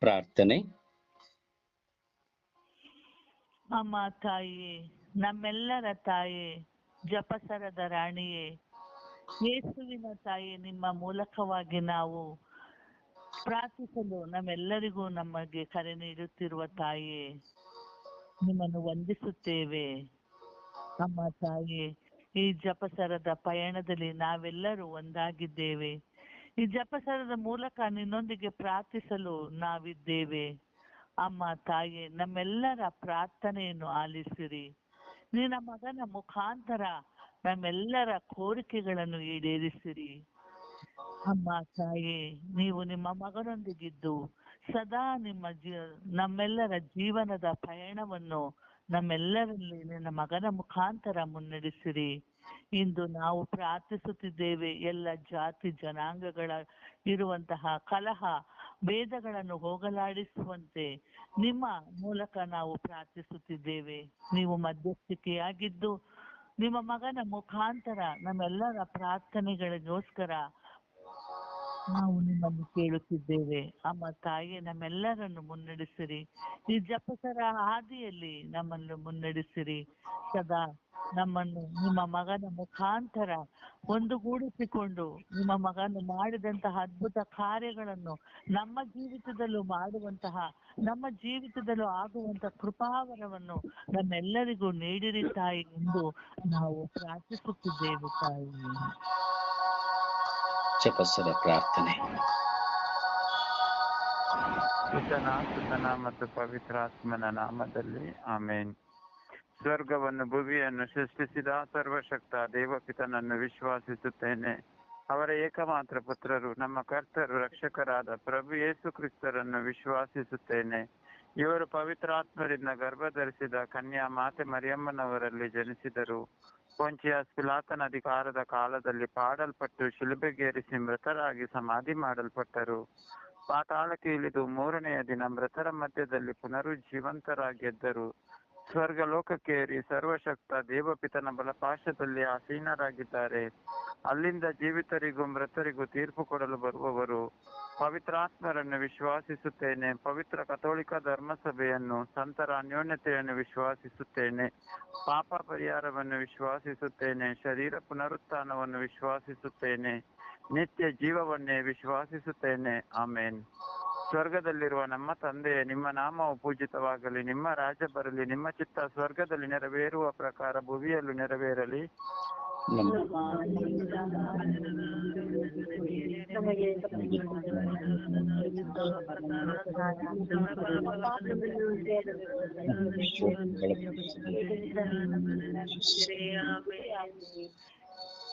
ಪ್ರಾರ್ಥನೆ. ಅಮ್ಮ ತಾಯಿಯೇ ನಮ್ಮೆಲ್ಲರ ತಾಯಿ, ಜಪಸರದ ರಾಣಿಯೇ, ಯೇಸುವಿನ ತಾಯಿ, ನಿಮ್ಮ ಮೂಲಕವಾಗಿ ನಾವು ಪ್ರಾರ್ಥಿಸಲು ನಮ್ಮೆಲ್ಲರಿಗೂ ನಮಗೆ ಕರೆ ನೀಡುತ್ತಿರುವ ತಾಯಿಯೇ ನಿಮ್ಮನ್ನು ವಂದಿಸುತ್ತೇವೆ. ಅಮ್ಮ ತಾಯಿ, ಈ ಜಪಸರದ ಪಯಣದಲ್ಲಿ ನಾವೆಲ್ಲರೂ ಒಂದಾಗಿದ್ದೇವೆ. ಈ ಜಪಸರದ ಮೂಲಕ ನಿನ್ನೊಂದಿಗೆ ಪ್ರಾರ್ಥಿಸಲು ನಾವಿದ್ದೇವೆ. ಅಮ್ಮ, ತಾಯಿ, ನಮ್ಮೆಲ್ಲರ ಪ್ರಾರ್ಥನೆಯನ್ನು ಆಲಿಸಿರಿ. ನಿನ್ನ ಮಗನ ಮುಖಾಂತರ ನಮ್ಮೆಲ್ಲರ ಕೋರಿಕೆಗಳನ್ನು ಈಡೇರಿಸಿರಿ. ಅಮ್ಮ, ತಾಯಿ, ನೀವು ನಿಮ್ಮ ಮಗನೊಂದಿಗಿದ್ದು ಸದಾ ನಿಮ್ಮ ಜೀ, ನಮ್ಮೆಲ್ಲರ ಜೀವನದ ಪಯಣವನ್ನು ನಮ್ಮೆಲ್ಲರಲ್ಲಿ ನಿನ್ನ ಮಗನ ಮುಖಾಂತರ ಮುನ್ನಡೆಸಿರಿ. ಇಂದು ನಾವು ಪ್ರಾರ್ಥಿಸುತ್ತಿದ್ದೇವೆ, ಎಲ್ಲ ಜಾತಿ ಜನಾಂಗಗಳ ಇರುವಂತಹ ಕಲಹ, ಭೇದಗಳನ್ನು ಹೋಗಲಾಡಿಸುವಂತೆ ನಿಮ್ಮ ಮೂಲಕ ನಾವು ಪ್ರಾರ್ಥಿಸುತ್ತಿದ್ದೇವೆ. ನೀವು ಮಧ್ಯಸ್ಥಿಕೆಯಾಗಿದ್ದು, ನಿಮ್ಮ ಮಗನ ಮುಖಾಂತರ ನಮ್ಮೆಲ್ಲರ ಪ್ರಾರ್ಥನೆಗಳಿಗೋಸ್ಕರ ನಾವು ನಿಮ್ಮನ್ನು ಕೇಳುತ್ತಿದ್ದೇವೆ. ಅಮ್ಮ, ತಾಯಿ, ನಮ್ಮೆಲ್ಲರನ್ನು ಮುನ್ನಡೆಸಿರಿ. ಈ ಜಪಸರ ಹಾದಿಯಲ್ಲಿ ನಮ್ಮನ್ನು ಮುನ್ನಡೆಸಿರಿ. ಸದಾ ನಮ್ಮನ್ನು ನಿಮ್ಮ ಮಗನ ಮುಖಾಂತರ ಒಂದುಗೂಡಿಸಿಕೊಂಡು ನಿಮ್ಮ ಮಗನು ಮಾಡಿದಂತಹ ಅದ್ಭುತ ಕಾರ್ಯಗಳನ್ನು ನಮ್ಮ ಜೀವಿತದಲ್ಲೂ ಮಾಡುವಂತಹ, ನಮ್ಮ ಜೀವಿತದಲ್ಲೂ ಆಗುವಂತಹ ಕೃಪಾವರವನ್ನು ನಮ್ಮೆಲ್ಲರಿಗೂ ನೀಡಿರಿ ತಾಯಿ ಎಂದು ನಾವು ಪ್ರಾರ್ಥಿಸುತ್ತಿದ್ದೇವೆ ತಾಯಿ. ಜಪಸರ ಪ್ರಾರ್ಥನೆ. ಸುತನ ಸುತನ ಮತ್ತು ಪವಿತ್ರಾತ್ಮನ ನಾಮದಲ್ಲಿ ಆಮೇನ್. ಸ್ವರ್ಗವನ್ನು, ಭುವಿಯನ್ನು ಸೃಷ್ಟಿಸಿದ ಸರ್ವಶಕ್ತ ದೇವಪಿತನನ್ನು ವಿಶ್ವಾಸಿಸುತ್ತೇನೆ. ಅವರ ಏಕಮಾತ್ರ ಪುತ್ರರು, ನಮ್ಮ ಕರ್ತರು, ರಕ್ಷಕರಾದ ಪ್ರಭು ಯೇಸು ಕ್ರಿಸ್ತರನ್ನು ವಿಶ್ವಾಸಿಸುತ್ತೇನೆ. ಇವರು ಪವಿತ್ರಾತ್ಮರಿಂದ ಗರ್ಭಧರಿಸಿದ ಕನ್ಯಾ ಮಾತೆ ಮರಿಯಮ್ಮನವರಲ್ಲಿ ಜನಿಸಿದರು. ಪೊಂಚಿಯಾಸ್ ಪಿಲಾತನ ಅಧಿಕಾರದ ಕಾಲದಲ್ಲಿ ಪಾಡಲ್ಪಟ್ಟು ಶಿಲುಬೆಗೇರಿಸಿ ಮೃತರಾಗಿ ಸಮಾಧಿ ಮಾಡಲ್ಪಟ್ಟರು. ಪಾತಾಳಕ್ಕೆ ಇಳಿದು ಮೂರನೆಯ ದಿನ ಮೃತರ ಮಧ್ಯದಲ್ಲಿ ಪುನರುಜ್ಜೀವಂತರಾಗಿ ಎದ್ದರು ಸ್ವರ್ಗ ಲೋಕಕ್ಕೇರಿ ಸರ್ವಶಕ್ತ ದೇವಪಿತನ ಬಲಪಾಶದಲ್ಲಿ ಆಸೀನರಾಗಿದ್ದಾರೆ. ಅಲ್ಲಿಂದ ಜೀವಿತರಿಗೂ ಮೃತರಿಗೂ ತೀರ್ಪು ಕೊಡಲು ಬರುವವರು ಪವಿತ್ರಾತ್ಮರನ್ನು ವಿಶ್ವಾಸಿಸುತ್ತೇನೆ. ಪವಿತ್ರ ಕಥೋಳಿಕ ಧರ್ಮಸಭೆಯನ್ನು ಸಂತರ ಅನ್ಯೋನ್ಯತೆಯನ್ನು ವಿಶ್ವಾಸಿಸುತ್ತೇನೆ. ಪಾಪ ಪರಿಹಾರವನ್ನು ವಿಶ್ವಾಸಿಸುತ್ತೇನೆ. ಶರೀರ ಪುನರುತ್ಥಾನವನ್ನು ವಿಶ್ವಾಸಿಸುತ್ತೇನೆ. ನಿತ್ಯ ಜೀವವನ್ನೇ ವಿಶ್ವಾಸಿಸುತ್ತೇನೆ. ಆಮೇನ್. ಸ್ವರ್ಗದಲ್ಲಿರುವ ನಮ್ಮ ತಂದೆಯೇ ನಿಮ್ಮ ನಾಮವು ಪೂಜಿತವಾಗಲಿ, ನಿಮ್ಮ ರಾಜ್ಯ ಬರಲಿ, ನಿಮ್ಮ ಚಿತ್ತ ಸ್ವರ್ಗದಲ್ಲಿ ನೆರವೇರುವ ಪ್ರಕಾರ ಭುವಿಯಲ್ಲೂ ನೆರವೇರಲಿ.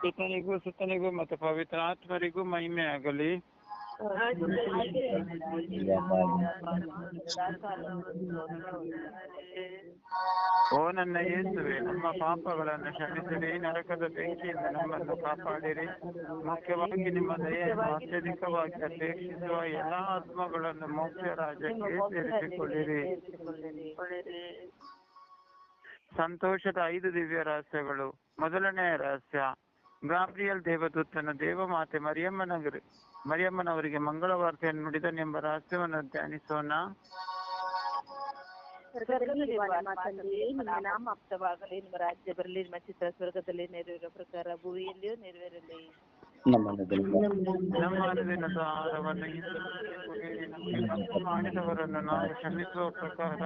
ಸುತನಿಗೂ ಸುತನಿಗೂ ಮತ್ತು ಪವಿತ್ರ ಆತ್ಮರಿಗೂ ಮಹಿಮೆ ಆಗಲಿ. ಓ ನನ್ನ ಯೇಸುವೆ, ನಮ್ಮ ಪಾಪಗಳನ್ನು ಕ್ಷಮಿಸಿರಿ ನರಕದ ಬೆಂಕಿಯಿಂದ ನಮ್ಮನ್ನು ಕಾಪಾಡಿರಿ. ಮುಖ್ಯವಾಗಿ ನಿಮ್ಮ ದಯೆಯನ್ನು ಅತ್ಯಧಿಕವಾಗಿ ಅಪೇಕ್ಷಿಸುವ ಎಲ್ಲಾ ಆತ್ಮಗಳನ್ನು ಮೋಕ್ಷ ರಾಜ್ಯಕ್ಕೆ ಸೇರಿಸಿಕೊಳ್ಳಿರಿ. ಸಂತೋಷದ ಐದು ದಿವ್ಯ ರಹಸ್ಯಗಳು. ಮೊದಲನೆಯ ರಹಸ್ಯ ಗಾಬ್ರಿಯಲ್ ದೇವದೂತನು ದೇವಮಾತೆ ಮರಿಯಮ್ಮನಗರು ಮರಿಯಮ್ಮನವರಿಗೆ ರಹಸ್ಯವನ್ನು ಧ್ಯಾನಿಸೋಣ. ಸ್ವರ್ಗದಲ್ಲಿರುವ ನಮ್ಮ ತಂದೆಯೇ ನಿಮ್ಮ ನಾಮ ನಿಮ್ಮ ರಾಜ್ಯ ಬರಲಿ, ನಿಮ್ಮ ಚಿತ್ತ ಸ್ವರ್ಗದಲ್ಲಿ ನೆರವೇರುವ ಪ್ರಕಾರ ಭೂಮಿಯಲ್ಲಿಯೂ ನೆರವೇರಲಿ ನಮ್ಮ ಮಾಡಿದವರನ್ನು ನಾವು ಕ್ಷಮಿಸುವ ಪ್ರಕಾರ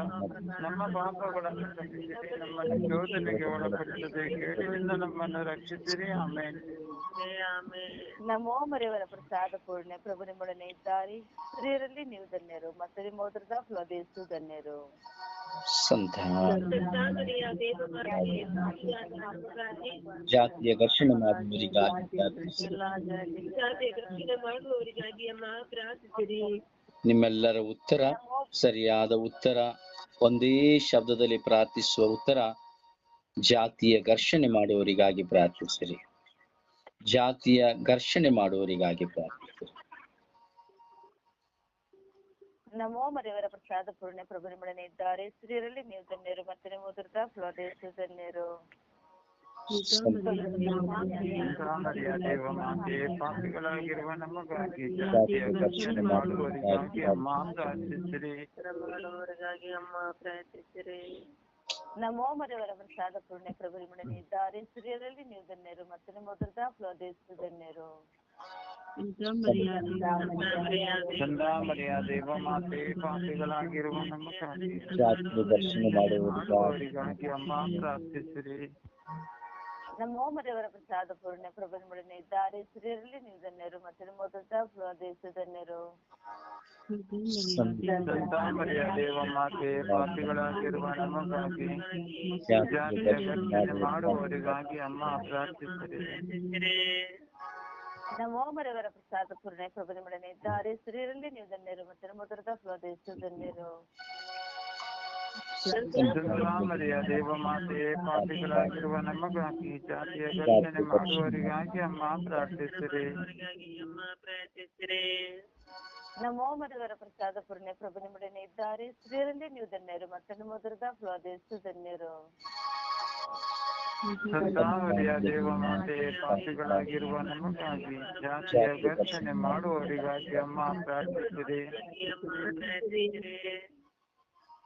ನಮ್ಮ ಪಾಪಗಳನ್ನು ನಮ್ಮನ್ನು ಶೋಧನೆಗೆ ಒಳಪಡಿಸದೆ ಕೇಳಿನಿಂದ ನಮ್ಮನ್ನು ರಕ್ಷಿಸಿರಿ ಆಮೇಲೆ ನಮೋ ಮರೆಯವರ ಪ್ರಸಾದ ಪೂರ್ಣ, ಪ್ರಭು ನಿಮ್ಮೊಡನೆ ಇದ್ದಾರೆ. ಸ್ತ್ರೀಯರಲ್ಲಿ ನೀವು ಧನ್ಯರು, ಮತ್ತೆ ನಿಮ್ಮ ಫಲದೇಶು ಧನ್ಯರು. ಜಾತಿಯ ಘರ್ಷಣೆ ಮಾಡುವವರಿಗಾಗಿ ನಿಮ್ಮೆಲ್ಲರ ಉತ್ತರ ಸರಿಯಾದ ಉತ್ತರ. ಒಂದೇ ಶಬ್ದದಲ್ಲಿ ಪ್ರಾರ್ಥಿಸುವ ಉತ್ತರ, ಜಾತಿಯ ಘರ್ಷಣೆ ಮಾಡುವವರಿಗಾಗಿ ಪ್ರಾರ್ಥಿಸಿರಿ. ಜಾತಿಯ ಘರ್ಷಣೆ ಮಾಡುವವರಿಗಾಗಿ ಪ್ರಾರ್ಥಿಸಿರಿ. ನಮೋ ಮರೆಯವರ ಪ್ರಸಾದ ಪೂರ್ಣೆ ಪ್ರಭು ನಿಮ್ಮೊಡನೆ ಇದ್ದಾರೆ ಸ್ತ್ರೀಯರಲ್ಲಿ ನೀವು ಧನ್ಯರು ಮತ್ತೆ ನಿಮ್ಮ ಉದರದ ಫಲದೇಶು ಧನ್ಯರು ಪಾಪಿಗಳಾಗಿರುವ ನಮಗಾಗಿ ಜಾತಿಯ ಘರ್ಷಣೆ ಮಾಡುವವರಿಗಾಗಿ ಅಮ್ಮ ಪ್ರಾರ್ಥಿಸಿರಿ ನಮೋ ಮರೆಯವರ ಪ್ರಸಾದ ಪೂರ್ಣೆ ಪ್ರಭು ನಿಮ್ಮೊಡನೆ ಇದ್ದಾರೆ ಸ್ತ್ರೀಯರಲ್ಲಿ ನೀವು ಧನ್ಯರು ಮತ್ತೆ ನಿಮ್ಮ ಧನ್ಯರು ಚಂದ ಮರಿಯ ದೇವ ಮಾತೆ ಪಾಪಿಗಳಾಗಿರುವ ನಮಗಾಗಿ ಜಾತಿಯ ಘರ್ಷಣೆ ಮಾಡುವವರಿಗಾಗಿ ಮಾಡುವವರಿಗಾಗಿ ಅಮ್ಮ ಪ್ರಾರ್ಥಿಸಿರಿ. ನಮೋ ಮರೆಯವರ ಪ್ರಸಾದ ಪೂರ್ಣ ನಿಮ್ಮೊಡನೆ ಇದ್ದಾರೆ. ಸ್ತ್ರೀಯರಲ್ಲಿ ನೀವು ಧನ್ಯರು ಮತ್ತು ನಿಮ್ಮ ಉದರದ ಫಲದೇಶು ಧನ್ಯರು ಸಂತ ಮರಿಯ ದೇವ ಮಾತೆ ಪಾಪಿಗಳಾಗಿರುವ ನಮಗಾಗಿ ಮಾಡುವವರಿಗಾಗಿ ಅಮ್ಮ ಪ್ರಾರ್ಥಿಸಿರಿ. ನಮೋ ಮರೆಯವರ ಪ್ರಸಾದ ಪೂರ್ಣೆ ಪ್ರಭು ನಿಮ್ಮೊಡನೆ ಇದ್ದಾರೆ. ಸ್ತ್ರೀಯರಲ್ಲಿ ನೀವು ಧನ್ಯರು ಮತ್ತು ಉದರದ ಫಲದೇಶು ಧನ್ಯರು. ಮರಿಯ ದೇವ ಮಾತೆ ಪಾಪಿಗಳಾಗಿರುವ ನಮಗಾಗಿ ಜಾತಿಯ ಮಾಡುವವರಿಗಾಗಿ ಅಮ್ಮ ಪ್ರಾರ್ಥಿಸಿರಿ. ನಮೋ ಮಧುವರ ಪ್ರಸಾದ ಪೂರ್ಣೆ ಪ್ರಭು ನಿಮ್ಮೊಡನೆ ಇದ್ದಾರೆ. ಸ್ತ್ರೀಯರಲ್ಲಿ ನೀವು ಧನ್ಯರು ಮತ್ತೆ ಉದರದ ಫಲದೇಶು ಧನ್ಯರು. ಸಂತಾಮರಿಯ ದೇವ ಮಾತೆ ಪಾಪಿಗಳಾಗಿರುವ ನಮಗಾಗಿ ಜಾತಿಯ ಘರ್ಷಣೆ ಮಾಡುವವರಿಗಾಗಿ ಅಮ್ಮ ಪ್ರಾರ್ಥಿಸಿದೆ.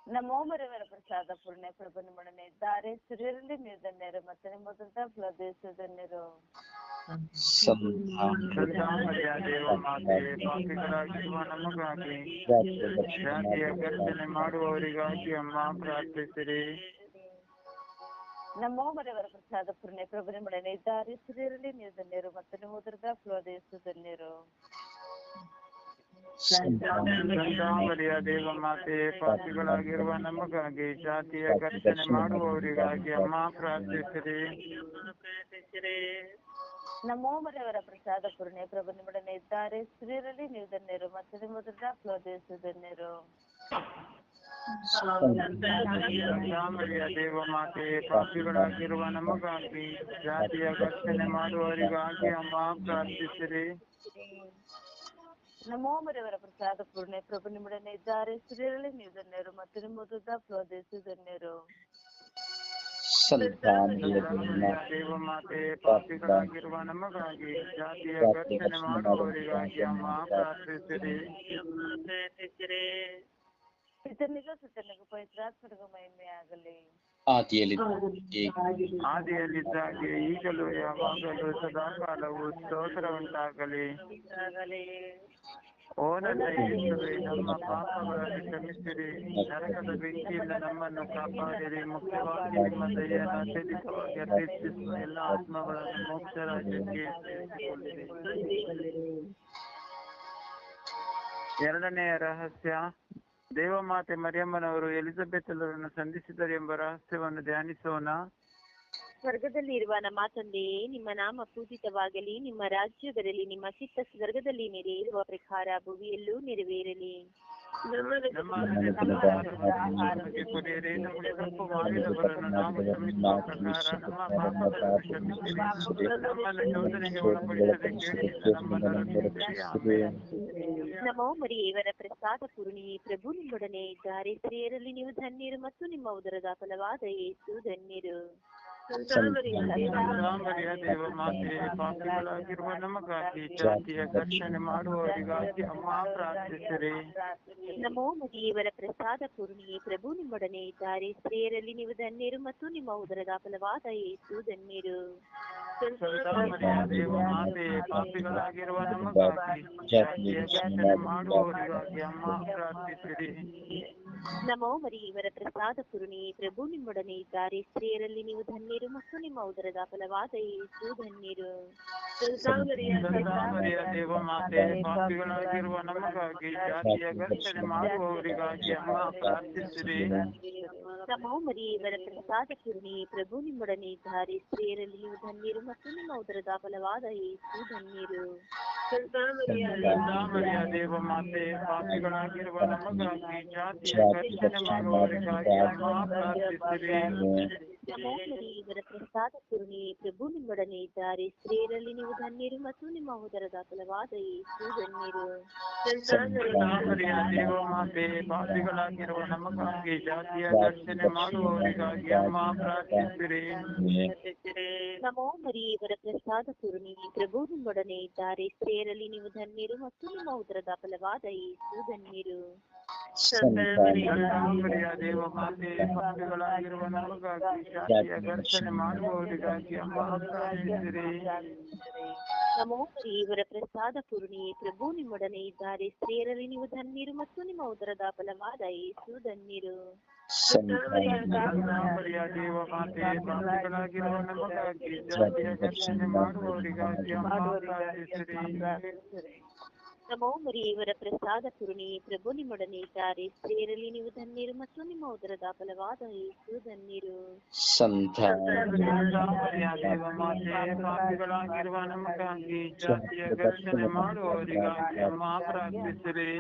ನಮೋ ಓಮರವರ ಪ್ರಸಾದ ಪೂರ್ಣೆ ಪ್ರಭು ನಿಮ್ಮೊಡನೆ ಇದ್ದಾರೆ. ಸ್ತ್ರೀಯರಲ್ಲಿ ನೀವು ಮತ್ತೆ ನಿಮ್ಮದಂತ ಫಲದೇಶು ಧನ್ಯರು ಸಂತಾಮರಿಯ ದೇವ ಮಾತೆ ಪಾಪಿಗಳಾಗಿರುವ ನಮಗಾಗಿ ಜಾತಿಯ ಘರ್ಷಣೆ ಮಾಡುವವರಿಗಾಗಿ ಅಮ್ಮ ಪ್ರಾರ್ಥಿಸಿರಿ. ನಮೋ ಮರೆಯವರ ಪ್ರಸಾದ ಪುಣ್ಯ ಪ್ರಭು ಮಡನೆ ಇದ್ದಾರೆ ಸ್ತ್ರೀಯರಲ್ಲಿ ನೀವು ಧನ್ಯರು ಮತ್ತು ನಿಮ್ಮ ಉದರದ ಫಲದೇಶು ಧನ್ಯರು ದೇವ ಮಾತೆ ಪಾಪಿಗಳಾಗಿರುವ ನಮಗಾಗಿ ಜಾತಿಯ ಘರ್ಷಣೆ ಮಾಡುವವರಿಗಾಗಿ ಅಮ್ಮ ಪ್ರಾರ್ಥಿಸಿರಿ. ನಮ್ಮ ಮರೆಯವರ ಪ್ರಸಾದ ಪೂರ್ಣೆ ಪ್ರಭು ನಿಮ್ಮೊಡನೆ ಇದ್ದಾರೆ ಸ್ತ್ರೀರಲ್ಲಿ ನೀವು ಧನ್ಯರು ಮತ್ತು ನಿಮ್ಮ ಧನ್ಯರು ಸಂತಾಮರಿಯ ದೇವ ಮಾತೆ ಪಾಪಿಗಳಾಗಿರುವ ನಮಗಾಗಿ ಜಾತಿಯ ಘರ್ಷಣೆ ಮಾಡುವವರಿಗಾಗಿ ಅಮ್ಮ ಪ್ರಾರ್ಥಿಸಿರಿ ನಮೋ ಮರೆಯವರ ಪ್ರಸಾದ ಪೂರ್ಣೆ. ಪ್ರಭು ನಿಮ್ಮೊಡನೆ ಇದ್ದಾರೆ. ಸ್ತ್ರೀಯರಲ್ಲಿ ನೀವು ಧನ್ಯರು ಮತ್ತು ನಿಮ್ಮ ಉದರದ ಫಲದೇಶು ಧನ್ಯರು. ಸಂತಾಮರಿಯ ದೇವ ಮಾತೆ ಪಾಪಿಗಳಾಗಿರುವ ನಮಗಾಗಿ ಜಾತಿಯ ರಕ್ಷಣೆ ಮಾಡುವವರಿಗಾಗಿ ಅಮ್ಮ ಪ್ರಾರ್ಥಿಸಿರಿ ಪವಿತ್ರಾತ್ಮನಿಗೂ ಮಹಿಮೆ ಆಗಲಿ. ಆದಿಯಲ್ಲಿದ್ದಾಗೆ ಈಗಲೂ ಯಾವಾಗಲೂ ಸದಾಕಾಲವು ಸ್ತೋತ್ರ ಉಂಟಾಗಲಿ ಓ ನನ್ನ ನಮ್ಮ ಪಾಪಗಳನ್ನು ಕ್ಷಮಿಸಿರಿ. ನರಕದ ಬೆಂಕಿಯಿಂದ ನಮ್ಮನ್ನು ಕಾಪಾಡಿರಿ. ಮುಖ್ಯವಾಗಿ ನಿಮ್ಮ ದಯೆಯನ್ನು ಅತ್ಯಧಿಕವಾಗಿ ಅಪೇಕ್ಷಿಸುವ ಎಲ್ಲ ಆತ್ಮಗಳನ್ನು ಮೋಕ್ಷ ರಾಜ್ಯಕ್ಕೆ ಎರಡನೆಯ ರಹಸ್ಯ ದೇವಮಾತೆ ಮರಿಯಮ್ಮನವರು ಎಲಿಜಬೆತ್ ಸಂಧಿಸಿದರು ಎಂಬ ರಹಸ್ಯವನ್ನು ಧ್ಯಾನಿಸೋಣ. ಸ್ವರ್ಗದಲ್ಲಿ ಇರುವ ನಮ್ಮ ತಂದೆಯೇ ನಿಮ್ಮ ನಾಮ ಪೂಜಿತವಾಗಲಿ ನಿಮ್ಮ ರಾಜ್ಯ ಬರಲಿ ನಿಮ್ಮ ಚಿತ್ತ ಸ್ವರ್ಗದಲ್ಲಿ ನೆರೆಯಿರುವ ಪ್ರಕಾರ ಭುವಿಯಲ್ಲೂ ನೆರವೇರಲಿ. ನಮೋ ಮರಿಯೇವರ ಪ್ರಸಾದ ಪೂರ್ಣಿ ಪ್ರಭು ನಿಮ್ಮೊಡನೆ ಇದ್ದಾರೆ ಸ್ತ್ರೀಯರಲ್ಲಿ ನೀವು ಧನ್ಯರು ಮತ್ತು ನಿಮ್ಮ ಉದರದ ಫಲವಾದ ಏಸು ಧನ್ಯರು ಮಾತೆ ಪಾಪಿಗಳಾಗಿರುವ ನಮಗಾಗಿ ಜಾತಿಯ ಘರ್ಷಣೆ ಮಾಡುವವರಿಗಾಗಿ ಅಮ್ಮ ಪ್ರಾರ್ಥಿಸಿರಿ. ನಮೋ ಮರಿಯವರ ಪ್ರಸಾದ ಪೂರ್ಣಿಯೇ ಪ್ರಭು ನಿಮ್ಮೊಡನೆ ಇದ್ದಾರೆ. ಸ್ತ್ರೀಯರಲ್ಲಿ ನೀವು ಧನ್ಯರು ಮತ್ತು ನಿಮ್ಮ ಉದರದ ಫಲವಾದ ಏಸು ಧನ್ಯರು. ಸಂತಾಮರಿಯ ದೇವ ಮಾತೆ ಪಾಪಿಗಳಾಗಿರುವ ನಮಗಾಗಿ ಜಾತಿಯ ಘರ್ಷಣೆ ಮಾಡುವವರಿಗಾಗಿ ಅಮ್ಮ ಪ್ರಾರ್ಥಿಸಿರಿ. ನಮೋ ಮರಿಯವರ ಪ್ರಸಾದ ಪೂರ್ಣಿಯೇ ಪ್ರಭು ನಿಮ್ಮೊಡನೆ ಇದ್ದಾರೆ. ಸ್ತ್ರೀಯರಲ್ಲಿ ನೀವು ಧನ್ಯರು ಮತ್ತು ನಿಮ್ಮ ಉದರದ ಫಲವಾದ ಯೇಸು ಧನ್ಯರು ಪಾಪಿಗಳಾಗಿರುವ ನಮಗಾಗಿ ಜಾತಿಯ ಘರ್ಷಣೆ ಮಾಡುವವರಿಗಾಗಿ ಅಮ್ಮ ಪ್ರಾರ್ಥಿಸಿರಿ. ನಮೋ ಮರಿಯವರ ಪ್ರಸಾದ ಕಿರಣಿ ಪ್ರಭು ನಿಮ್ಮೊಡನೆ ಇದ್ದಾರೆ. ಸ್ತ್ರೀಯರಲ್ಲಿ ನೀವು ಧನ್ಯರು ಮತ್ತು ನಿಮ್ಮ ಉದರದ ಫಲವಾದ ಯೇಸು ಧನ್ಯರು ಸಂತಾಮರಿಯ ದೇವ ಮಾತೆ ಪಾಪಿಗಳಾಗಿರುವ ನಮಗಾಗಿ ಜಾತಿಯ ಘರ್ಷಣೆ ಮಾಡುವವರಿಗಾಗಿ ಅಮ್ಮ ಪ್ರಾರ್ಥಿಸಿರಿ. ಮರಿಯವರ ಪ್ರಸಾದ ಪೂರ್ಣಿಯೇ ಪ್ರಭು ನಿಮ್ಮೊಡನೆ ಇದ್ದಾರೆ. ಸ್ತ್ರೀಯರಲ್ಲಿ ನೀವು ಧನ್ಯರು ಮತ್ತು ನಿಮ್ಮ ಉದರದ ಫಲವಾದ ಯೇಸು ಧನ್ಯರು ನಮೋ ಮರಿಯವರ ಪ್ರಸಾದ ಪೂರ್ಣಿಯೇ ಪ್ರಭು ನಿಮ್ಮೊಡನೆ ಇದ್ದಾರೆ. ಸ್ತ್ರೀಯರಲ್ಲಿ ನೀವು ಧನ್ಯರು ಮತ್ತು ನಿಮ್ಮ ಉದರದ ಫಲವಾದ ಯೇಸು ಧನ್ಯರು ಸಂತಾಮರಿಯ ದೇವಮಾತೆ ಪಾಪಿಗಳಾಗಿರುವ ನಮಗಾಗಿ ಜಾತಿಯ ಘರ್ಷಣೆ ಮಾಡುವವರಿಗಾಗಿ ಅಮ್ಮ ಪ್ರಾರ್ಥಿಸಿರಿ ನಮೋ ಶ್ರೀವರ ಪ್ರಸಾದ ಪೂರ್ಣಿಯೇ ಪ್ರಭು ನಿಮ್ಮೊಡನೆ ಇದ್ದಾರೆ. ಸ್ತ್ರೀಯರಲ್ಲಿ ನೀವು ಧನ್ಯರು ಮತ್ತು ನಿಮ್ಮ ಉದರದ ಫಲವಾದ ಏಸು ಧನ್ಯರು. ಸಂತಾಮರಿಯ ದೇವ ಮಾತೆ ಪಾಪಿಗಳಾಗಿರುವ ನಮಗಾಗಿ ಜಾತಿಯ ಘರ್ಷಣೆ ಮಾಡುವವರಿಗಾಗಿ ಅಮ್ಮ ನಮೋ ಮರಿಯವರ ಪ್ರಸಾದ ಪುರುಣಿ ಪ್ರಭು ನಿಮ್ಮೊಡನೆ ಇದ್ದಾರೆ. ಸೇರಲಿ ನೀವು ಧನ್ಯರು ಮತ್ತು ನಿಮ್ಮ ಉದರದ ಬಲವಾದ ಯೇಸು ಧನ್ಯರು. ಸಂತ ಪಾಪಿಗಳಾಗಿರುವ ನಮಗಾಗಿ ಜಾತಿಯ ಘರ್ಷಣೆ ಮಾಡುವವರಿಗಾಗಿ ಅಮ್ಮ ಪ್ರಾರ್ಥಿಸಿರಿ.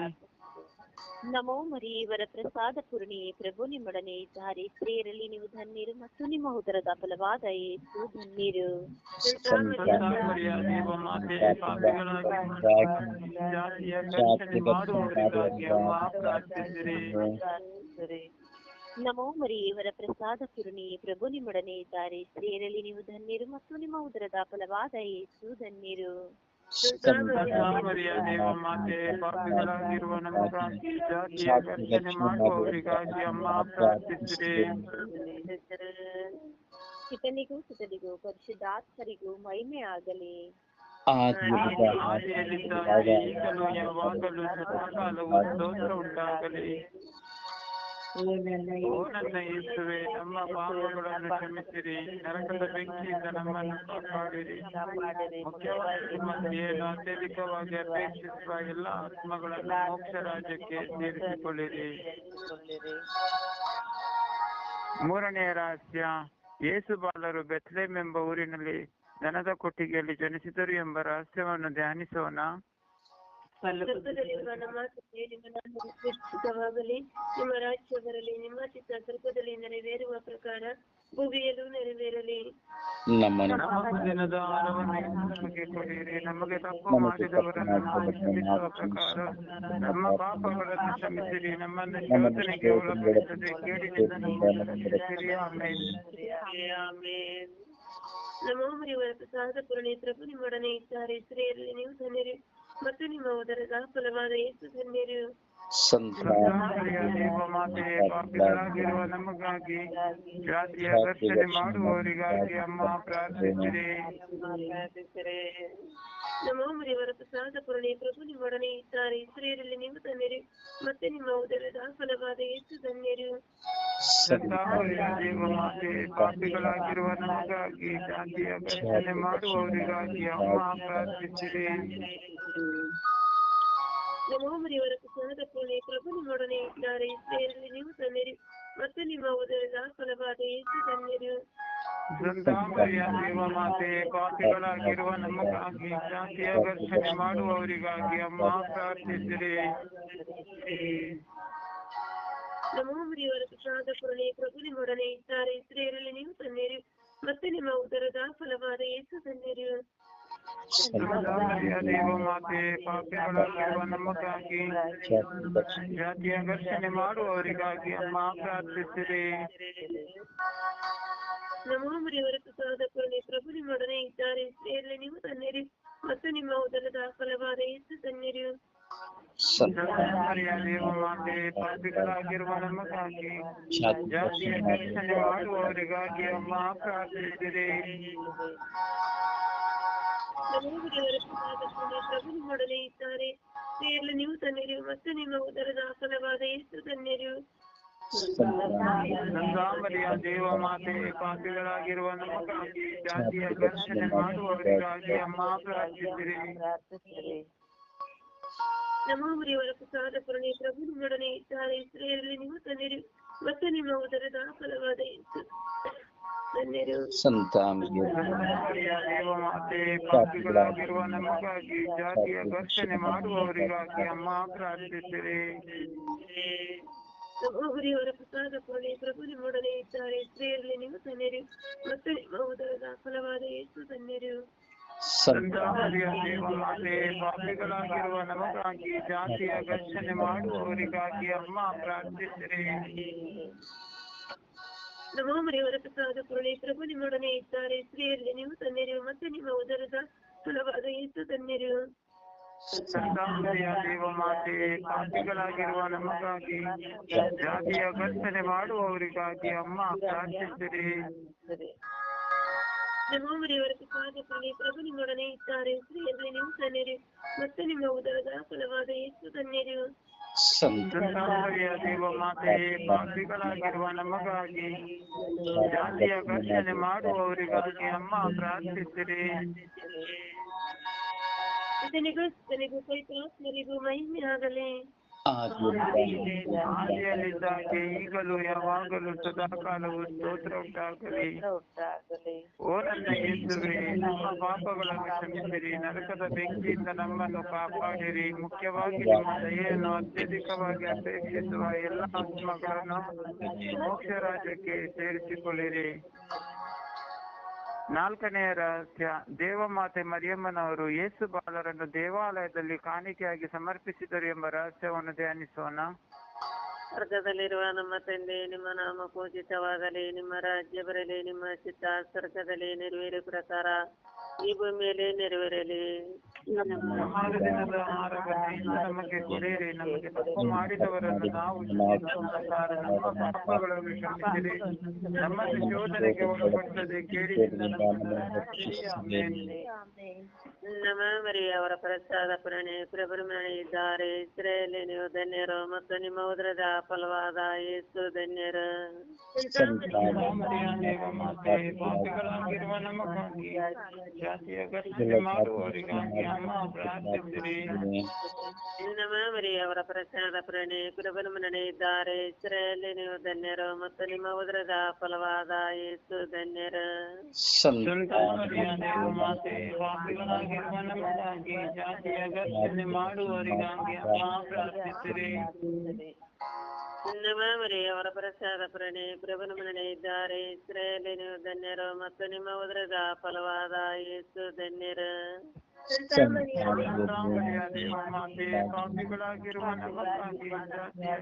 ನಮೋ ಮರಿಯವರ ಪ್ರಸಾದ ಪೂರ್ಣಿಯೇ ಪ್ರಭು ನಿಮ್ಮೊಡನೆ ಇದ್ದಾರೆ. ಸ್ತ್ರೀಯರಲ್ಲಿ ನೀವು ಧನ್ಯರು ಮತ್ತು ನಿಮ್ಮ ಉದರದ ಫಲವಾದ ಏಸು ಧನ್ಯರು. ನಮೋ ಮರಿಯವರ ಪ್ರಸಾದ ಪೂರ್ಣಿಯೇ ಪ್ರಭು ನಿಮ್ಮೊಡನೆ ಇದ್ದಾರೆ. ಸ್ತ್ರೀಯರಲ್ಲಿ ನೀವು ಧನ್ಯರು ಮತ್ತು ನಿಮ್ಮ ಉದರದ ಫಲವಾದ ಏಸು ಧನ್ಯರು. ಸಂತಾಮರಿಯ ದೇವ ಮಾತೆ ಪಾಪಿಗಳಾಗಿರುವ ನಮಗಾಗಿ ಜಾತಿಯ ಘರ್ಷಣೆ ಮಾಡುವವರಿಗಾಗಿ ಪರಿಶುದ್ಧಾತ್ಮರಿಗೂ ಮಹಿಮೆ ಆಗಲಿ ಆದಿಯಲ್ಲಿದ್ದಾಗ ಈಗಲೂ ಯಾವಾಗಲೂ ಸದಾಕಾಲವೂ ಸ್ತೋತ್ರ ಉಂಟಾಗಲಿ ಓ ಯೇಸುವೆ ನಮ್ಮ ಪಾಪಗಳನ್ನು ಕ್ಷಮಿಸಿರಿ. ನರಕದ ಬೆಂಕಿಯಿಂದ ನಮ್ಮನ್ನು ಕಾಪಾಡಿರಿ. ಮುಖ್ಯವಾಗಿ ಮಧ್ಯೆಯನ್ನು ಅತ್ಯಧಿಕವಾಗಿ ಅಪೇಕ್ಷಿಸುವ ಎಲ್ಲ ಆತ್ಮಗಳನ್ನು ಮೋಕ್ಷ ರಾಜ್ಯಕ್ಕೆ ಸೇರಿಸಿಕೊಳ್ಳಿರಿ. ಮೂರನೆಯ ರಹಸ್ಯ ಯೇಸು ಬಾಲರು ಬೆತ್ಲೆಮ್ ಎಂಬ ಊರಿನಲ್ಲಿ ದನದ ಕೊಟ್ಟಿಗೆಯಲ್ಲಿ ಜನಿಸಿದರು ಎಂಬ ರಹಸ್ಯವನ್ನು ಧ್ಯಾನಿಸೋಣ. ನಮ್ಮ ನಿಮ್ಮ ನಿಮ್ಮ ರಾಜ್ಯ ಬರಲಿ ನಿಮ್ಮ ಚಿತ್ತ ಸ್ವರ್ಗದಲ್ಲಿ ನೆರವೇರುವ ಪ್ರಕಾರ ಭೂಮಿಯಲ್ಲೂ ನೆರವೇರಲಿ ನಮ್ಮ ನಮಗೆ ತಪ್ಪು ಮಾಡಿದವರನ್ನು ಪ್ರಕಾರ ನಮ್ಮ ಪಾಪಗಳನ್ನು ಕ್ಷಮಿಸಿರಿ. ನಮ್ಮನ್ನು ಶೋಧನೆಗೆ ಒಳಪಡಿಸದೆ ಕೇಡಿನಿಂದ ನಮ್ಮನ್ನು ರಕ್ಷಿಸಿರಿ ಆಮೇಲೆ. ನಮೋ ಮರಿಯವರ ಪ್ರಸಾದ ಪೂರ್ಣಿ ಪ್ರಭು ನಿಮ್ಮೊಡನೆ ಇದ್ದಾರೆ. ಸ್ತ್ರೀಯರಲ್ಲಿ ನೀವು ಧನ್ಯರು ಮತ್ತು ನಿಮ್ಮ ಉದರದ ಫಲವಾದ ಯೇಸು ಧನ್ಯರು ಪಾಪಿಗಳಾಗಿರುವ ನಮಗಾಗಿ ಜಾತಿಯ ಘರ್ಷಣೆ ಮಾಡುವವರಿಗಾಗಿ ಅಮ್ಮ ಪ್ರಾರ್ಥಿಸಿದೆ ನಮೋ ಮರಿಯವರ ಪ್ರಸಾದ ಪೂರ್ಣಿ ಪ್ರಭು ನಿಮ್ಮೊಡನೆ ಇದ್ದಾರೆ. ಸ್ತ್ರೀಯರಲ್ಲಿ ನೀವು ಧನ್ಯರು ಮತ್ತೆ ನಿಮ್ಮ ಉದರದ ಫಲವಾದ ಯೇಸು ಧನ್ಯರು. ಸಂತಾಮರಿಯ ದೇವ ಮಾತೆ ಪಾಪಿಗಳಾಗಿರುವ ನಮಗಾಗಿ ಜಾತಿಯ ಘರ್ಷಣೆ ಮಾಡುವವರಿಗಾಗಿ ಅಮ್ಮ ಪ್ರಾರ್ಥಿಸಿರಿ ನಮೋ ಮರಿಯವರ ಪ್ರಸಾದ ಪೂರ್ಣಿ ಪ್ರಭು ನಿಮ್ಮೊಡನೆ ಇದ್ದಾರೆ ಸ್ತ್ರೀಯರಲ್ಲಿ ನೀವು ಧನ್ಯರು ಮತ್ತು ನಿಮ್ಮ ಉದರದ ಫಲವಾದ ಯೇಸು ಧನ್ಯರು ಸಂತಾಮರಿಯ ದೇವ ಮಾತೆ ಪಾಪಿಗಳಾಗಿರುವ ನಮಗಾಗಿ ಜಾತಿಯ ಘರ್ಷಣೆ ಮಾಡುವವರಿಗಾಗಿ ಅಮ್ಮ ಪ್ರಾರ್ಥಿಸಿರಿ ನಮೋ ಮರಿಯವರ ಪ್ರಸಾದ ಪೂರ್ಣಿ ಪ್ರಭು ನಿಮ್ಮೊಡನೆ ಇದ್ದಾರೆ. ಸ್ತ್ರೀಯರಲ್ಲಿ ನೀವು ತನ್ನೇರಿ ಮತ್ತೆ ನಿಮ್ಮ ಉದರದ ಫಲವಾದ ಯೇಸು ಪಾಪಿಗಳಾಗಿರುವ ನಮಗಾಗಿ ಜಾತಿಯ ಘರ್ಷಣೆ ಮಾಡುವವರಿಗಾಗಿ ಅಮ್ಮ ಪ್ರಾರ್ಥಿಸಿರಿ. ನಮೋ ಮರಿಯವರ ಪೂರ್ಣಿ ಪ್ರಭು ನಿಮ್ಮೊಡನೆ ಇದ್ದಾರೆ. ಸ್ತ್ರೀಯರಲ್ಲಿ ನೀವು ತನ್ನಿರಿ ಮತ್ತು ನಿಮ್ಮ ಉದರದ ಫಲವಾದ ಯೇಸು ತನ್ನಿರು. ಪಾಪಿಗಳಾಗಿರುವ ನಮಗಾಗಿ ಜಾತಿಯ ಇದ್ದಾರೆ ನೀವು ತನ್ನಿರಿ ಮತ್ತು ನಿಮ್ಮ ಉದರದ ಫಲವಾದ ಎಷ್ಟು ತನ್ನಿರು ಗಂಗಾಂಬರಿಯ ದೇವ ಮಾತೆ ಪಾಪಿಗಳಾಗಿರುವ ನಮಗಾಗಿ ಜಾತಿಯ ದರ್ಶನ ಮಾಡುವವರಿಗಾಗಿ ಅಮ್ಮ ಪ್ರಾರ್ಥಿಸಿರಿ ಪ್ರಾರ್ಥಿಸಿರಿ ನಮೋ ಮರಿಯವರ ಪ್ರಸಾದ ಪೂರ್ಣಿ ಪ್ರಭು ನಿಮ್ಮೊಡನೆ ಇದ್ದಾರೆ ಸ್ತ್ರೀಯರಲ್ಲಿ ನೀವು ತನ್ನಿರು ಮತ್ತು ನಿಮ್ಮ ಉದರದ ಫಲವಾದ ಇತ್ತು ತನ್ನಿರು ಸಂತ ಮರಿಯ ಮರಿಯ ದೇವ ಮಾತೆ ಪಾಪಿಗಳಾಗಿರುವ ನಮಗಾಗಿ ಜಾತಿಯ ಘರ್ಷಣೆ ಮಾಡುವವರಿಗಾಗಿ ಅಮ್ಮ ಪ್ರಾರ್ಥಿಸಿರಿ ನಮೋ ಮರಿಯವರ ಪ್ರಸಾದ ಪೂರ್ಣಿ ಪ್ರಭು ನಿಮ್ಮೊಡನೆ ಇದ್ದಾರೆ ಸ್ತ್ರೀಯರಲ್ಲಿ ನೀವು ತನ್ನಿರು ಮತ್ತೆ ನಿಮ್ಮ ಉದರದ ಫಲವಾದ ಯೇಸು ತನ್ನಿರು ಸಂತ ದೇವ ಮಾತೆ ಪಾಪಿಗಳಾಗಿರುವ ನಮಗಾಗಿ ಜಾತಿಯ ಘರ್ಷಣೆ ಮಾಡುವವರಿಗಾಗಿ ಅಮ್ಮ ಪ್ರಾರ್ಥಿಸಿರಿ. ನಮೋ ಮರಿಯವರ ಪ್ರಸಾದ ಪೂರ್ಣಿ ಪ್ರಭು ನಿಮ್ಮೊಡನೆ ಇದ್ದಾರೆ. ಸ್ತ್ರೀಯರಲ್ಲಿ ನೀವು ತನ್ನಿರು ಮತ್ತೆ ನಿಮ್ಮ ಉದರದ ಫಲವಾದ ಯೇಸು ತನ್ನಿರು ಸಂತಾಮರಿಯ ದೇವ ಮಾತೆ ಪಾಪಿಗಳಾಗಿರುವ ನಮಗಾಗಿ ಜಾತಿಯ ಘರ್ಷಣೆ ಮಾಡುವವರಿಗಾಗಿ ಅಮ್ಮ ಪ್ರಾರ್ಥಿಸಿರಿ. ನಮೋ ಮರಿಯವರ ಪ್ರಸಾದ ಪ್ರಭು ನಿಮ್ಮೊಡನೆ ಇದ್ದಾರೆ. ಸ್ತ್ರೀಯರಲ್ಲಿ ನಿಮ್ಮ ತನ್ನಿರು ಮತ್ತು ನಿಮ್ಮ ಉದರದ ಫಲವಾದ ಯೇಸು ತನ್ನಿರು ಸಂತ ಸಂತಾಮರಿಯ ದೇವ ಮಾತೆ ಪಾಪಿಗಳಾಗಿರುವ ನಮಗಾಗಿ ಜಾತಿಯ ಘರ್ಷಣೆ ಮಾಡುವವರಿಗಾಗಿ ಅಮ್ಮ ಪ್ರಾರ್ಥಿಸಿರಿ. ಇದನಿಗೂ ಮಹಿಮೆ ಆಗಲಿ ಆದಿಯಲ್ಲಿದ್ದಾಗೆ ಈಗಲೂ ಯಾವಾಗಲೂ ಸದಾಕಾಲವು ಸ್ತೋತ್ರ ಉಂಟಾಗಲಿ. ಓ ನನ್ನ ಯೇಸುವೆ ನಮ್ಮ ಪಾಪಗಳನ್ನು ಕ್ಷಮಿಸಿರಿ ನರಕದ ಬೆಂಕಿಯಿಂದ ನಮ್ಮನ್ನು ಕಾಪಾಡಿರಿ. ಮುಖ್ಯವಾಗಿ ನಿಮ್ಮ ದಯೆಯನ್ನು ಅತ್ಯಧಿಕವಾಗಿ ಅಪೇಕ್ಷಿಸುವ ಎಲ್ಲ ಆತ್ಮಗಳನ್ನು ಮೋಕ್ಷ ರಾಜ್ಯಕ್ಕೆ ಸೇರಿಸಿಕೊಳ್ಳಿರಿ. ನಾಲ್ಕನೆಯ ರಹಸ್ಯ ದೇವಮಾತೆ ಮರಿಯಮ್ಮನವರು ಯೇಸು ಬಾಲರನ್ನು ದೇವಾಲಯದಲ್ಲಿ ಕಾಣಿಕೆಯಾಗಿ ಸಮರ್ಪಿಸಿದರು ಎಂಬ ರಹಸ್ಯವನ್ನು ಧ್ಯಾನಿಸೋಣ. ಸ್ವರ್ಗದಲ್ಲಿರುವ ನಮ್ಮ ತಂದೆ, ನಿಮ್ಮ ನಾಮ ಪೂಜಿತವಾಗಲಿ, ನಿಮ್ಮ ರಾಜ್ಯ ಬರಲಿ, ನಿಮ್ಮ ಚಿತ್ತ ಸ್ವರ್ಗದಲ್ಲಿ ನೆರವೇರಿ ಪ್ರಕಾರ ಈ ಭೂಮಿಯಲ್ಲಿ ನೆರವೇರಲಿ. ಸಮಾಜ ದಿನದ ಆಹಾರವನ್ನು ಇಂದು ನಮಗೆ ನಾವು ನಮ್ಮ ಕ್ಷಮಿಸಿರಿ ಶೋಧನೆಗೆ. ನಮ ಮರಿಯ ಅವರ ಪ್ರಸಾದ ಪುರಣೆ ಪ್ರಭುಮಣಿ ಇದ್ದಾರೆ ಇಸ್ರೇಲಿ ನೀವು ಧನ್ಯರು ಮತ್ತು ನಿಮ್ಮ ಉದರದ ಫಲವಾದ ಯೇಸು ಧನ್ಯರು ಪಾಪಿಗಳಾಗಿರುವ ಜಾತಿಯ ಮಾಡುವವರಿಗಾಗಿ ಪ್ರಾರ್ಥಿಸಿರಿ ನಮ ಮರಿಯ ಅವರ ಪ್ರಸಾದ ಪ್ರಣೆ ಇದ್ದಾರೆ. ಇಸ್ರೇಲಿ ನೀವು ಧನ್ಯರು ಮತ್ತು ನಿಮ್ಮ ಉದರದ ಫಲವಾದ ಯೇಸು ಧನ್ಯರು. ಜಾತಿಯ ಘರ್ಷಣೆ ಮಾಡುವವರಿಗಾಗಿ ಪ್ರಾರ್ಥಿಸಿರಿ ನಮ ಮರಿಯ ಅವರ ಪ್ರಸಾದ ಪ್ರಣೆ ಇದ್ದಾರೆ. ಇಸ್ರೇಲಿ ನೀವು ಧನ್ಯರು ಮತ್ತು ನಿಮ್ಮ ಉದರದ ಫಲವಾದ ಯೇಸು ಧನ್ಯರು. ಸಂತಾಮರಿಯ ದೇವ ಮಾತೆ ಪಾಪಿಗಳಾಗಿರುವ ನಮಗಾಗಿ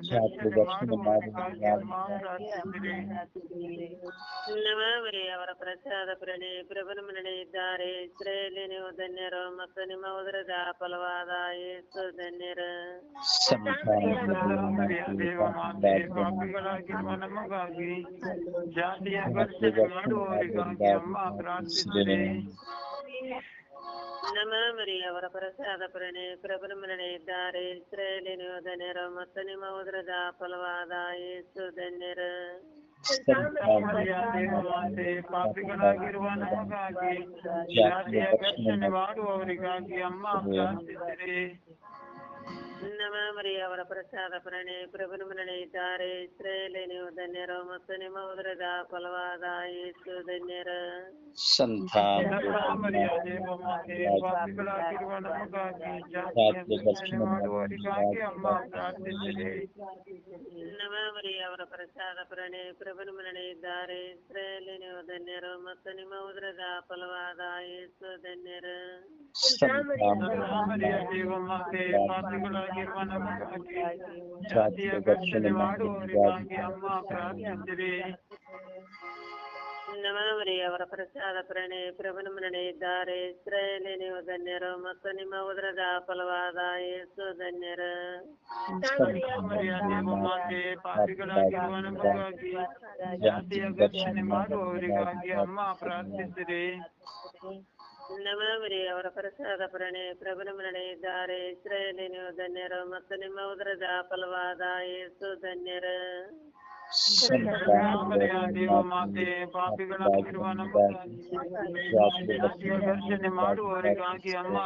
ಜಾತಿಯ ಘರ್ಷಣೆ ಮಾಡುವವರಿಗಾಗಿ ಅಮ್ಮ ಪ್ರಾರ್ಥಿಸಿರಿ ನಮ ಮರಿಯ ಅವರ ಪ್ರಸಾದ ಪುರಣೆ ಪ್ರಭುಮಣಿ ಇದ್ದಾರೆ ಇಸ್ರೇಲಿ ನೀವು ಧನ್ಯರು ಮತ್ತು ನಿಮ್ಮ ಉದರದ ಫಲವಾದ ಯೇಸು ಧನ್ಯರು ಸಂತಾಮರಿಯ ದೇವ ಮಾತೆ ಪಾಪಿಗಳಾಗಿರುವ ನಮಗಾಗಿ ಜಾತಿಯ ಘರ್ಷಣೆ ಮಾಡುವವರಿಗಾಗಿ ಅಮ್ಮ ಪ್ರಾರ್ಥಿಸಿರಿ ನಮ ಮರಿ ಅವರ ಪ್ರಸಾದ ಪ್ರಣಿ ಪ್ರಭುಮಣಿ ಇದ್ದಾರೆ. ಇಸ್ರೇಲಿ ನೀವು ಧನ್ಯರು ಮತ್ತು ನಿಮ್ಮ ಉದ್ರದ ಫಲವಾದ ಯೇಸು ಧನ್ಯರು. ಪಾಪಿಗಳಾಗಿರುವ ನಮಗಾಗಿ ಜಾತಿಯ ಘರ್ಷಣೆ ಮಾಡುವವರಿಗಾಗಿ ಅಮ್ಮ ಪ್ರಾರ್ಥಿಸಿರಿ. ನಮ ಮರಿಯ ಅವರ ಪ್ರಸಾದ ಪುರಣೆ ಪ್ರಭುಮಣಿ ಇದ್ದಾರೆ. ಇಸ್ರೇಲಿ ನೀವು ಧನ್ಯರು ಮತ್ತು ನಿಮ್ಮ ಉದರದ ಫಲವಾದ ಯೇಸು ಧನ್ಯರು. ಮರಿಯ ಅವರ ಪ್ರಸಾದ ಪುರಣೆ ಪ್ರಭುಮಣಿ ಇದ್ದಾರೆ. ಇಸ್ರೇಲಿ ನೀವು ಧನ್ಯರು ಮತ್ತು ನಿಮ್ಮ ಉದರದ ಫಲವಾದ ಯೇಸು ಧನ್ಯರು. ಜಾತಿಯ ಘರ್ಷಣೆ ಮಾಡುವವರಿಗಾಗಿ ಅಮ್ಮ ಪ್ರಾರ್ಥಿಸಿರಿ ನಮನವರಿ, ಅವರ ಪ್ರಸಾದ ಪ್ರಣೆ ಪ್ರಭುನ ಮನೆಯಿದ್ದಾರೆ ಇದ್ದಾರೆ. ಇಸ್ರಾಯೇಲಿ ನೀವು ಧನ್ಯರು ಮತ್ತು ನಿಮ್ಮ ಉದ್ರದ ಫಲವಾದ ಯೇಸು ಧನ್ಯರು. ಪಾಪಿಗಳಾಗಿರುವ ನಮಗಾಗಿ ಜಾತಿಯ ಘರ್ಷಣೆ ಮಾಡುವವರಿಗಾಗಿ ಅಮ್ಮ ಪ್ರಾರ್ಥಿಸಿರಿ. ನಮನವರಿ ಅವರ ಪ್ರಸಾದ ಪ್ರಣೆ ಪ್ರಭುನ ಮರಣೆ ಇದ್ದಾರೆ ಇಸ್ರಾಯೇಲಿ ನೀವು ಧನ್ಯರು ಮತ್ತು ನಿಮ್ಮ ಉದರದ ಫಲವಾದ ಯೇಸು ಧನ್ಯರು. ಪಾಪಿಗಳಾಗಿರುವ ನಮಗಾಗಿ ಜಾತಿಯ ಘರ್ಷಣೆ ಮಾಡುವವರಿಗಾಗಿ ಅಮ್ಮ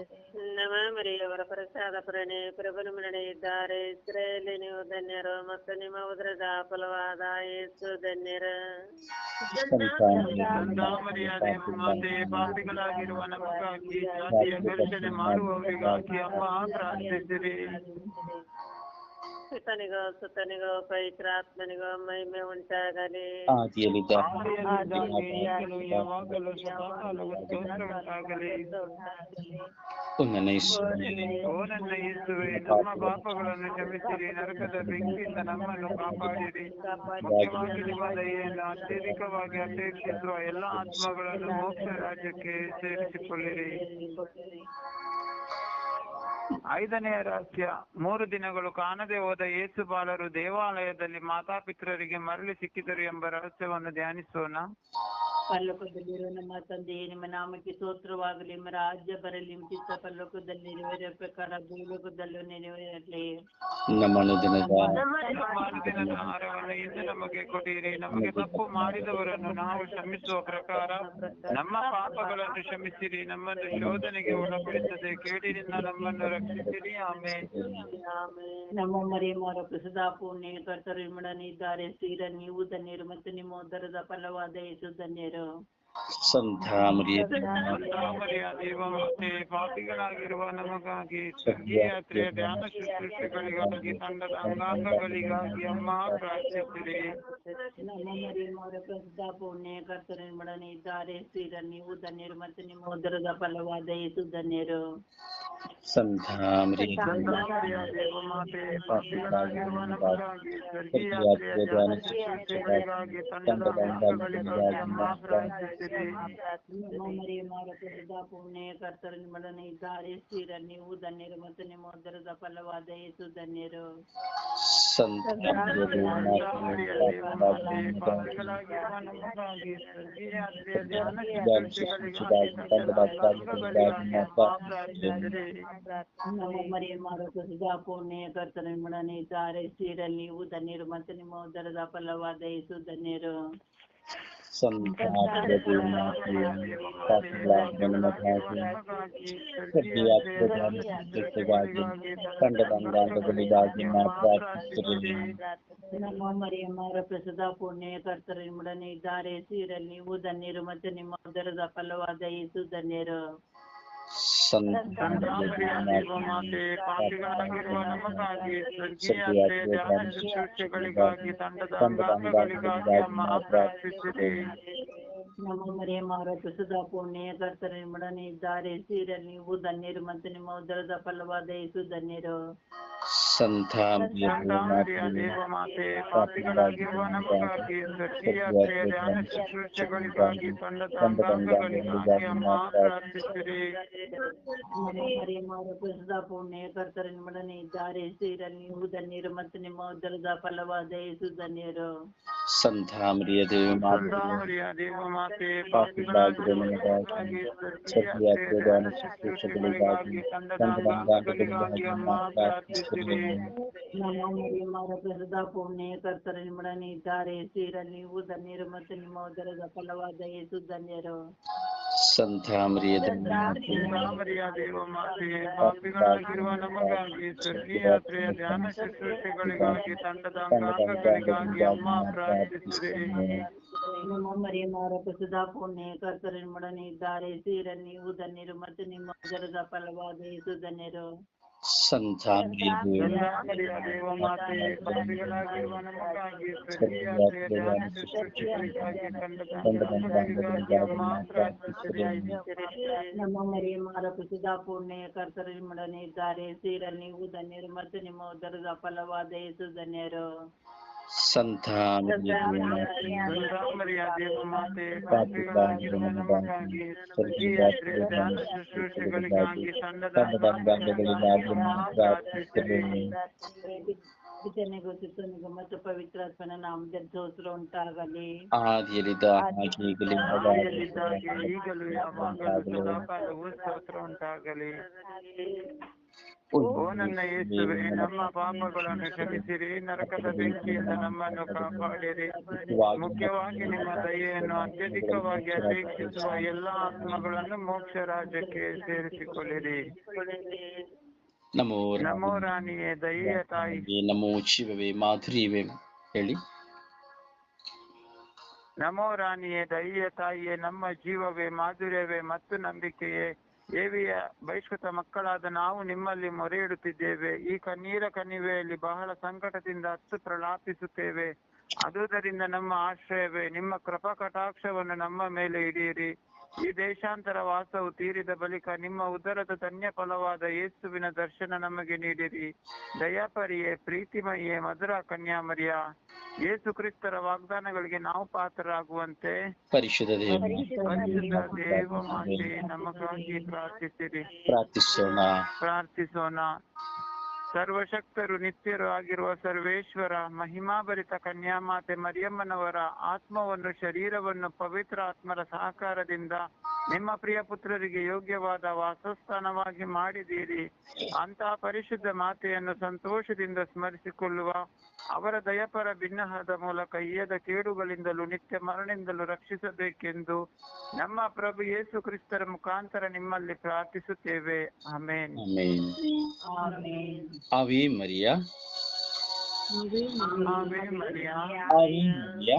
ಪ್ರಾರ್ಥಿಸಿರಿ ನಮನವರಿ ಅವರ ಪ್ರಸಾದ ಪ್ರಣೆ ಪ್ರಭುನ ಮರಣೆ ಇದ್ದಾರೆ ಇಸ್ರಾಯೇಲಿ ನೀವು ಧನ್ಯರು ಮತ್ತು ನಿಮ್ಮ ಉದರದ ಫಲವಾದ ಯೇಸು ಧನ್ಯರು. ಪಾಪಿಗಳಾಗಿರುವ ನಮಗಾಗಿ ಜಾತಿಯ ಘರ್ಷಣೆ ಮಾಡುವವರಿಗಾಗಿ ಅಮ್ಮ ಪ್ರಾರ್ಥಿಸಿರಿ. ಸುತನಿಗೋ ಸುತನಿಗೋ ಪವಿತ್ರಾತ್ಮನಿಗೋ ಮಹಿಮೆ ಉಂಟಾಗಲಿ. ಆದಿಯಲ್ಲಿದ್ದ ಯಾವಾಗಲೂ ಸದಾಕಾಲವೂ ಸ್ತೋತ್ರ ಉಂಟಾಗಲಿ. ಓ ನನ್ನ ಯೇಸುವೆ ನಮ್ಮ ಪಾಪಗಳನ್ನು ಕ್ಷಮಿಸಿರಿ ನರಕದ ಬೆಂಕಿಯಿಂದ ನಮ್ಮನ್ನು ಕಾಪಾಡಿರಿ. ಮುಖ್ಯವಾಗಿ ನಿಮ್ಮ ದಯೆಯನ್ನು ಅತ್ಯಧಿಕವಾಗಿ ಅಪೇಕ್ಷಿಸುವ ಎಲ್ಲ ಆತ್ಮಗಳನ್ನು ಮೋಕ್ಷ ರಾಜ್ಯಕ್ಕೆ ಸೇರಿಸಿಕೊಳ್ಳಿರಿ. ಐದನೆಯ ರಹಸ್ಯ. ಮೂರು ದಿನಗಳು ಕಾಣದೆ ಹೋದ ಯೇಸು ಬಾಲರು ದೇವಾಲಯದಲ್ಲಿ ಮಾತಾಪಿತರರಿಗೆ ಮರಳಿ ಸಿಕ್ಕಿದರು ಎಂಬ ರಹಸ್ಯವನ್ನು ಧ್ಯಾನಿಸೋಣ. ಪರಲೋಕದಲ್ಲಿರುವ ನಮ್ಮ ತಂದೆಯೇ ನಿಮ್ಮ ನಾಮಕ್ಕೆ ಸ್ತೋತ್ರವಾಗಲಿ. ನಿಮ್ಮ ರಾಜ್ಯ ಬರಲಿ. ನಿಮ್ಮ ಚಿತ್ತ ಪರಲೋಕದಲ್ಲಿ ನೆರವೇರುವ ಪ್ರಕಾರ ಭೂಲೋಕದಲ್ಲೂ ನೆರವೇರಲಿ. ನಮ್ಮ ಅನುದಿನದ ದಿನದ ನಮಗೆ ಕೊಡಿರಿ. ನಮಗೆ ತಪ್ಪು ಮಾಡಿದವರನ್ನು ನಾವು ಕ್ಷಮಿಸುವ ಪ್ರಕಾರ ನಮ್ಮ ಪಾಪಗಳನ್ನು ಕ್ಷಮಿಸಿರಿ. ನಮ್ಮನ್ನು ಶೋಧನೆಗೆ ಒಳಪಡಿಸದೆ ಕೇಡಿನಿಂದ ನಮ್ಮನ್ನು ರಕ್ಷಿಸಿರಿ. ಆಮೇಲೆ ನಮ್ಮ ಮರಿಯಮ್ಮರ ಪ್ರಸದ ಪುಣ್ಯ ಕರ್ತರು ಇಮ್ಮಡನಿದ್ದಾರೆ ಸ್ಥಿರ ನೀವು ಧನ್ಯರು ಮತ್ತು ನಿಮ್ಮ ಉದರದ ಫಲವಾದ ಯೇಸು ಧನ್ಯರು. ದೇವಮಾತೆ ಪಾಪಿಗಳಾಗಿರುವ ನಮಗಾಗಿ ಯಾತ್ರೆಯ ಧ್ಯಾನ ಶುಶ್ರೂಷೆಗಳಿಗಾಗಿ ತಂಡದ ಅಂಗಾಂಗಗಳಿಗಾಗಿ ಅಮ್ಮ ಪ್ರಾರ್ಥಿಸಿರಿ ಪುಣ್ಯ ಕರ್ತರು ನಿಮ್ಮೊಡನೆ ಇದ್ದಾರೆ. ನೀವು ಧನ್ಯರು ಮತ್ತು ನಿಮ್ಮ ಉದರದ ಫಲವಾದ ಯೇಸು ಧನ್ಯರು. ಸಂತ ಮರಿಯ ಮರಿಯ ದೇವಮಾತೆ ಪಾಪಿಗಳಾಗಿರುವ ನಮಗಾಗಿ ಸ್ವರ್ಗೀಯ ಯಾತ್ರೆಯ ಧ್ಯಾನ ಶುಶ್ರೂಷೆಗಳಿಗಾಗಿ ತಂಡದ ಅಂಗಾಂಗಗಳಿಗಾಗಿ ಅಮ್ಮ ಪ್ರಾರ್ಥಿಸಿರಿ ನಮ್ಮ ಮರಿಯಮ್ಮರ ಪ್ರಸದ ಪುಣ್ಯ ಕರ್ತರು ನಿಮ್ಮೊಡನೆ ಇದ್ದಾರೆ ಸ್ತ್ರೀರ ನೀವು ಧನ್ಯರು ಮತ್ತು ನಿಮ್ಮ ಉದರದ ಫಲವಾದ ಯೇಸು ಧನ್ಯರು ಸಂತ ಮರಿಯ ದೇವಮಾತೆ ಪಾಪಿಗಳಾಗಿರುವ ನಮಗಾಗಿ ಸ್ವರ್ಗೀಯ ಯಾತ್ರೆಯ ಧ್ಯಾನ ಶುಶ್ರೂಷೆಗಳಿಗಾಗಿ ತಂಡದ ಅಂಗಾಂಗಗಳಿಗಾಗಿ ಅಮ್ಮ ಪ್ರಾರ್ಥಿಸಿರಿ ನಮ್ಮ ಮರಿಯಮ್ಮರ ಪ್ರಸದ ಪುಣ್ಯ ಕರ್ತರು ನಿಮ್ಮೊಡನೆ ಇದ್ದಾರೆ ಸ್ತ್ರೀರಲ್ಲಿ ನೀವು ಧನ್ಯರು ಮತ್ತು ನಿಮ್ಮ ಉದರದ ಫಲವಾದ ಯೇಸು ಧನ್ಯರು ಮರಿಯಮ್ಮರ ಪ್ರಸದ ಪುಣ್ಯ ಕರ್ತರು ನಿಮ್ಮೊಡನೆ ಇದ್ದಾರೆ ಸೀರಲ್ಲಿ ನೀವು ಧನ್ಯರು ಮತ್ತು ನಿಮ್ಮ ಉದರದ ಫಲವಾದ ಯೇಸು ಧನ್ಯರು ನಮ್ಮ ಮರಿಯ ಮರಿಯಮ್ಮರ ಪ್ರಸದ ಪುಣ್ಯ ಕರ್ತರು ನಿಮ್ಮೊಡನೆ ಇದ್ದಾರೆ ಸ್ತ್ರೀರಲ್ಲಿ ನೀವು ಧನ್ಯರು ಮತ್ತು ನಿಮ್ಮ ಉದರದ ಫಲವಾದ ಯೇಸು ಧನ್ಯರು ಸಂತ ಮರಿಯ ದೇವಮಾತೆ ಮರಿಯ ದೇವಮಾತೆ ಪ್ರಸದ ಪುಣ್ಯ ಕರ್ತರು ನಿಮ್ಮೊಡನೆ ಇದ್ದಾರೆ. ಸ್ತ್ರೀರಲ್ಲಿ ನೀವು ಧನ್ಯರು ಮತ್ತು ನಿಮ್ಮ ಉದರದ ಫಲವಾದ ಯೇಸು ಧನ್ಯರು. ಸಂತ ಮರಿಯ ದೇವಮಾತೆ ಮರಿಯ ದೇವಮಾತೆ ಪಾಪಿಗಳಾಗಿರುವ ನಮಗಾಗಿ ಸ್ವರ್ಗೀಯ ಯಾತ್ರೆಯ ಧ್ಯಾನ ಶುಶ್ರೂಷೆಗಳಿಗಾಗಿ ತಂಡದ ಅಂಗಾಂಗಗಳಿಗಾಗಿ ಅಮ್ಮ ಪ್ರಾರ್ಥಿಸಿರಿ ನಮ್ಮ ಮರಿಯಮ್ಮರ ಪ್ರಸದ ಪುಣ್ಯ ಕರ್ತರು ನಿಮ್ಮೊಡನೆ ಇದ್ದಾರೆ. ಸ್ತ್ರೀರಲ್ಲಿ ನೀವು ಧನ್ಯರು ಮತ್ತು ನಿಮ್ಮ ಉದರದ ಫಲವಾದ ಯೇಸು ಧನ್ಯರು. ಸಂತ ಮರಿಯ ದೇವಮಾತೆ ಮರಿಯ ದೇವಮಾತೆ ಪಾಪಿಗಳಾಗಿರುವ ನಮಗಾಗಿ ಸ್ವರ್ಗೀಯ ಯಾತ್ರೆಯ ಧ್ಯಾನ ಶುಶ್ರೂಷೆಗಳಿಗಾಗಿ ತಂಡದ ಅಂಗಾಂಗಗಳಿಗಾಗಿ ಅಮ್ಮ ಪ್ರಾರ್ಥಿಸಿರಿ ನಮ್ಮ ಮರಿಯಮ್ಮರ ಪ್ರಸಿದ್ಧ ಪುಣ್ಯ ಕರ್ತರು ನಿಮ್ಮೊಡನೆ ಇದ್ದಾರೆ ಸ್ತ್ರೀರಲ್ಲಿ ನೀವು ಧನ್ಯರು ಮತ್ತು ನಿಮ್ಮ ಉದರದ ಫಲವಾದ ಯೇಸು ಧನ್ಯರು ಸಂತ ಮರಿಯ ದೇವಮಾತೆ ಸಂತಾಮರಿಯ ದೇವ ಮಾತೆ ಪಾಪಿಗಳಾಗಿರುವ ನಮಗಾಗಿ ಈ ರಾತ್ರಿ ಧ್ಯಾನ ಶುಶ್ರೂಷೆಗಳಿಗಾಗಿ ಸಣ್ಣದ ದಂಡಗಳಿಗಾಗಿ ಪ್ರಾರ್ಥಿಸಿರಿ ಪಿತನಿಗೂ ಸುತ್ತನಿಗೂ ಮತ್ತು ಪವಿತ್ರಾತ್ಮನ ನಾಮದಲ್ಲಿ ಸ್ತೋತ್ರ ಉಂಟಾಗಲಿ ಆದಿಯಲ್ಲಿದ್ದ ಹಾಗೆ ಈಗಲೂ ಯಲ್ಲಿದ್ದಾಗೆ ಈಗಲೂ ಯಾವಾಗಲೂ ಸದಾಕಾಲವೂ ಸ್ತೋತ್ರ ಉಂಟಾಗಲಿ ಓ ನನ್ನ ಯೇಸುವೆ ನಮ್ಮ ಪಾಪಗಳನ್ನು ಕ್ಷಮಿಸಿರಿ ನರಕದ ಬೆಂಕಿಯಿಂದ ನಮ್ಮನ್ನು ಕಾಪಾಡಿರಿ. ಮುಖ್ಯವಾಗಿ ನಿಮ್ಮ ದಯೆಯನ್ನು ಅತ್ಯಧಿಕವಾಗಿ ಅಪೇಕ್ಷಿಸುವ ಎಲ್ಲಾ ಆತ್ಮಗಳನ್ನು ಮೋಕ್ಷ ರಾಜ್ಯಕ್ಕೆ ಸೇರಿಸಿಕೊಳ್ಳಿರಿ. ನಮೋ ನಮೋ ರಾಣಿಯೇ ದಯೆಯ ತಾಯಿ. ನಮೋ ಶಿವವೇ ಮಾಧುರಿವೆ ಹೇಳಿ. ನಮೋ ರಾಣಿಯೇ ದಯೆಯ ತಾಯಿಯೇ ನಮ್ಮ ಜೀವವೇ ಮಾಧುರ್ಯವೇ ಮತ್ತು ನಂಬಿಕೆಯೇ. ದೇವಿಯ ಬಹಿಷ್ಕೃತ ಮಕ್ಕಳಾದ ನಾವು ನಿಮ್ಮಲ್ಲಿ ಮೊರೆ ಇಡುತ್ತಿದ್ದೇವೆ ಈ ಕಣ್ಣೀರ ಕಣಿವೆಯಲ್ಲಿ ಬಹಳ ಸಂಕಟದಿಂದ ಹತ್ತು ಪ್ರಲಾಪಿಸುತ್ತೇವೆ ಅದುದರಿಂದ ನಮ್ಮ ಆಶ್ರಯವೇ, ನಿಮ್ಮ ಕೃಪಾ ಕಟಾಕ್ಷವನ್ನು ನಮ್ಮ ಮೇಲೆ ಇಡಿಯಿರಿ ಈ ದೇಶಾಂತರ ವಾಸವು ತೀರಿದ ಬಳಿಕ ನಿಮ್ಮ ಉದರದ ಧನ್ಯ ಫಲವಾದ ಯೇಸುವಿನ ದರ್ಶನ ನಮಗೆ ನೀಡಿರಿ. ದಯಾಪರಿಯೇ ಪ್ರೀತಿಮಯೇ ಮಧುರ ಕನ್ಯಾಮರಿಯ. ಯೇಸು ಕ್ರಿಸ್ತರ ವಾಗ್ದಾನಗಳಿಗೆ ನಾವು ಪಾತ್ರರಾಗುವಂತೆ. ಪರಿಶುದ್ಧ ದೇವ ಮಾತೆ ನಮಗಾಗಿ ಪ್ರಾರ್ಥಿಸಿರಿ ಪ್ರಾರ್ಥಿಸೋಣ. ಪ್ರಾರ್ಥಿಸೋಣ. ಸರ್ವಶಕ್ತರು ನಿತ್ಯರು ಆಗಿರುವ ಸರ್ವೇಶ್ವರ ಮಹಿಮಾಭರಿತ ಕನ್ಯಾಮಾತೆ ಮರಿಯಮ್ಮನವರ ಆತ್ಮವನ್ನು ಶರೀರವನ್ನು ಪವಿತ್ರ ಆತ್ಮರ ಸಹಕಾರದಿಂದ ನಿಮ್ಮ ಪ್ರಿಯ ಪುತ್ರರಿಗೆ ಯೋಗ್ಯವಾದ ವಾಸಸ್ಥಾನವಾಗಿ ಮಾಡಿದ್ದೀರಿ ಅಂತಹ ಪರಿಶುದ್ಧ ಮಾತೆಯನ್ನು ಸಂತೋಷದಿಂದ ಸ್ಮರಿಸಿಕೊಳ್ಳುವ ಅವರ ದಯಪರ ಭಿನ್ನಹದ ಮೂಲಕ ಈಯದ ಕೇಡುಗಳಿಂದಲೂ ನಿತ್ಯ ಮರಣದಿಂದಲೂ ರಕ್ಷಿಸಬೇಕೆಂದು ನಮ್ಮ ಪ್ರಭು ಯೇಸು ಕ್ರಿಸ್ತರ ಮುಖಾಂತರ ನಿಮ್ಮಲ್ಲಿ ಪ್ರಾರ್ಥಿಸುತ್ತೇವೆ ಆಮೇನ್ ಆಮೇನ್ ಆಮೆನ್ ಅವೇ ಮರಿಯ ಮರಿಯಾ